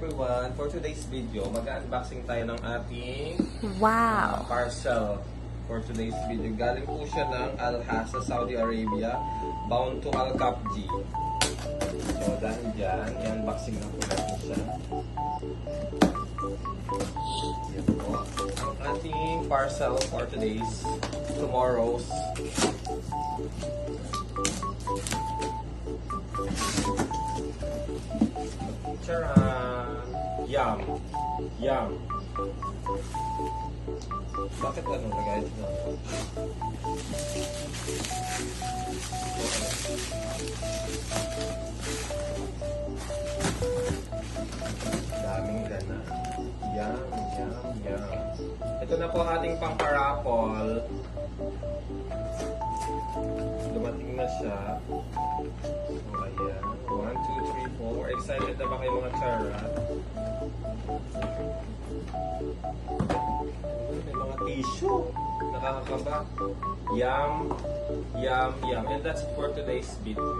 for today's video, mag-unboxing tayo ng ating Wow. parcel for today's video. Galing po siya ng Al-Hasa, Saudi Arabia, bound to Al-Kapji. So, dahil dyan, i-unboxing na po natin siya. Yan po. Ang ating parcel for today's, tomorrow's Charan! Yum! Yum! Bakit ano nagayat na? Daming gana. Yum, yum, yum. Ito na po ating pang-parapol. Dumating na siya. Excited na ba kayo mga charat? May mga tissue. Nakakakaba. Yum, yum, yum. And that's for today's video.